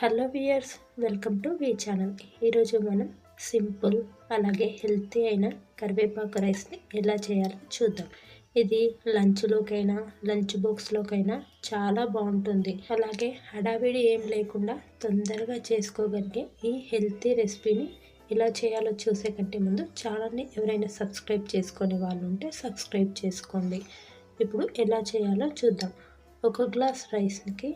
Hello viewers welcome to V channel ఈరోజు మనం simple అలాగే హెల్తీ అయిన కరివేపాకు రైస్ని ఎలా చేయాలో చూద్దాం. ఇది లంచ్లోకైనా లంచ్ బాక్స్లోకైనా చాలా బాగుంటుంది. అలాగే హడావిడి ఏం లేకుండా తొందరగా చేసుకోగలిగే ఈ హెల్తీ రెసిపీని ఎలా చేయాలో చూసే కంటే ముందు ఛానల్ని ఎవరైనా సబ్స్క్రైబ్ చేసుకునే వాళ్ళు ఉంటే సబ్స్క్రైబ్ చేసుకోండి. ఇప్పుడు ఎలా చేయాలో చూద్దాం. ఒక గ్లాస్ రైస్కి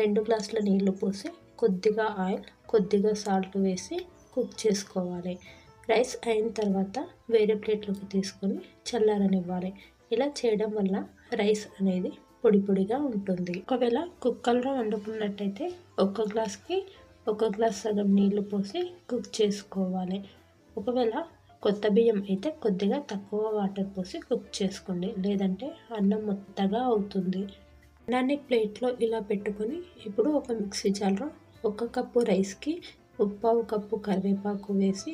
రెండు గ్లాసుల నీళ్ళు పోసి కొద్దిగా ఆయిల్ కొద్దిగా సాల్ట్ వేసి కుక్ చేసుకోవాలి. రైస్ అయిన తర్వాత వేరే ప్లేట్లోకి తీసుకొని చల్లారనివ్వాలి. ఇలా చేయడం వల్ల రైస్ అనేది పొడి పొడిగా ఉంటుంది. ఒకవేళ కుక్కర్లో వండుకున్నట్టయితే ఒక గ్లాస్కి ఒక గ్లాస్ సగం నీళ్ళు పోసి కుక్ చేసుకోవాలి. ఒకవేళ కొత్త బియ్యం అయితే కొద్దిగా తక్కువ వాటర్ పోసి కుక్ చేసుకోండి. లేదంటే అన్నం మొత్తగా అవుతుంది. అన్నాన్ని ప్లేట్లో ఇలా పెట్టుకొని ఇప్పుడు ఒక మిక్సీ జార్లో ఒక కప్పు రైస్కి ఉప్పావు కప్పు కరివేపాకు వేసి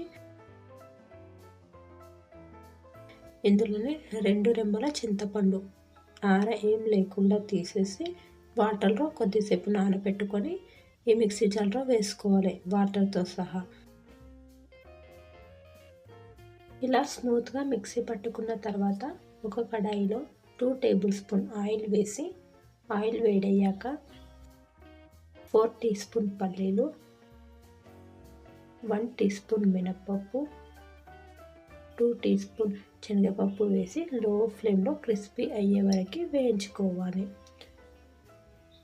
ఇందులోనే రెండు రెమ్మల చింతపండు ఆర ఏం లేకుండా తీసేసి వాటర్లో కొద్దిసేపు నానబెట్టుకొని ఈ మిక్సీ జార్లో వేసుకోవాలి వాటర్తో సహా. ఇలా స్మూత్గా మిక్సీ పట్టుకున్న తర్వాత ఒక కడాయిలో టూ టేబుల్ స్పూన్ ఆయిల్ వేసి ఆయిల్ వేడయ్యాక ఫోర్ టీ స్పూన్ పల్లీలు వన్ టీ స్పూన్ మినప్పప్పు టూ టీ స్పూన్ శనగపప్పు వేసి లో ఫ్లేమ్లో క్రిస్పీ అయ్యే వరకు వేయించుకోవాలి.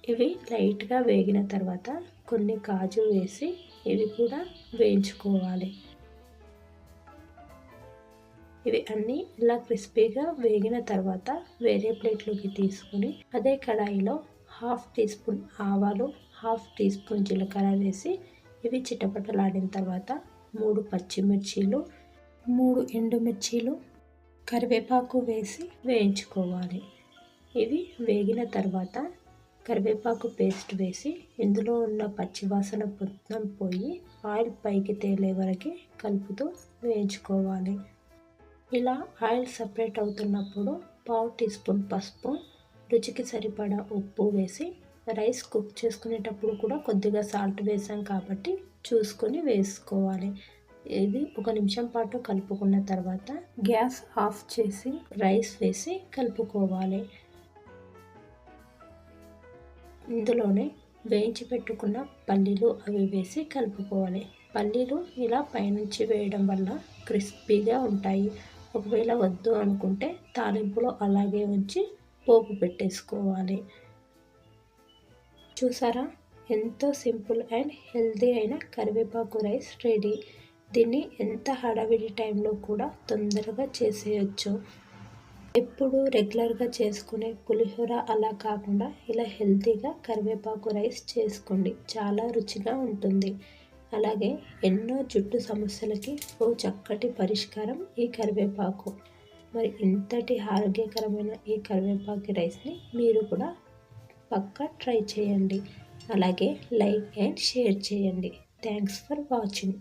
ఇవి లైట్గా వేగిన తర్వాత కొన్ని కాజు వేసి ఇవి కూడా వేయించుకోవాలి. ఇవి అన్నీ ఇలా క్రిస్పీగా వేగిన తర్వాత వేరే ప్లేట్లోకి తీసుకొని అదే కడాయిలో హాఫ్ టీ స్పూన్ ఆవాలు హాఫ్ టీ స్పూన్ జీలకర్ర వేసి ఇవి చిటపటలాడిన తర్వాత మూడు పచ్చిమిర్చీలు మూడు ఎండుమిర్చీలు కరివేపాకు వేసి వేయించుకోవాలి. ఇవి వేగిన తర్వాత కరివేపాకు పేస్ట్ వేసి ఇందులో ఉన్న పచ్చివాసన మొత్తం పోయి ఆయిల్ పైకి తేలే వరకు కలుపుతూ వేయించుకోవాలి. ఇలా ఆయిల్ సపరేట్ అవుతున్నప్పుడు పావు టీ స్పూన్ పసుపు రుచికి సరిపడా ఉప్పు వేసి రైస్ కుక్ చేసుకునేటప్పుడు కూడా కొద్దిగా సాల్ట్ వేసాం కాబట్టి చూసుకొని వేసుకోవాలి. ఇది ఒక నిమిషం పాటు కలుపుకున్న తర్వాత గ్యాస్ ఆఫ్ చేసి రైస్ వేసి కలుపుకోవాలి. ఇందులోనే వేయించి పెట్టుకున్న పల్లీలు అవి వేసి కలుపుకోవాలి. పల్లీలు ఇలా పైనుంచి వేయడం వల్ల క్రిస్పీగా ఉంటాయి. ఒకవేళ వద్దు అనుకుంటే తాలింపులో అలాగే ఉంచి పోపు పెట్టేసుకోవాలి. చూసారా? ఎంతో సింపుల్ అండ్ హెల్దీ అయిన కరివేపాకు రైస్ రెడీ. దీన్ని ఎంత హడావిడి టైంలో కూడా తొందరగా చేసేయచ్చు. ఎప్పుడు రెగ్యులర్గా చేసుకునే పులిహోర అలా కాకుండా ఇలా హెల్తీగా కరివేపాకు రైస్ చేసుకోండి. చాలా రుచిగా ఉంటుంది. అలాగే ఎన్నో జుట్టు సమస్యలకి ఓ చక్కటి పరిష్కారం ఈ కరివేపాకు. మరి ఇంతటి ఆరోగ్యకరమైన ఈ కరివేపాకు రైస్ని మీరు కూడా పక్కా ట్రై చేయండి. అలాగే లైక్ అండ్ షేర్ చేయండి. Thanks for watching.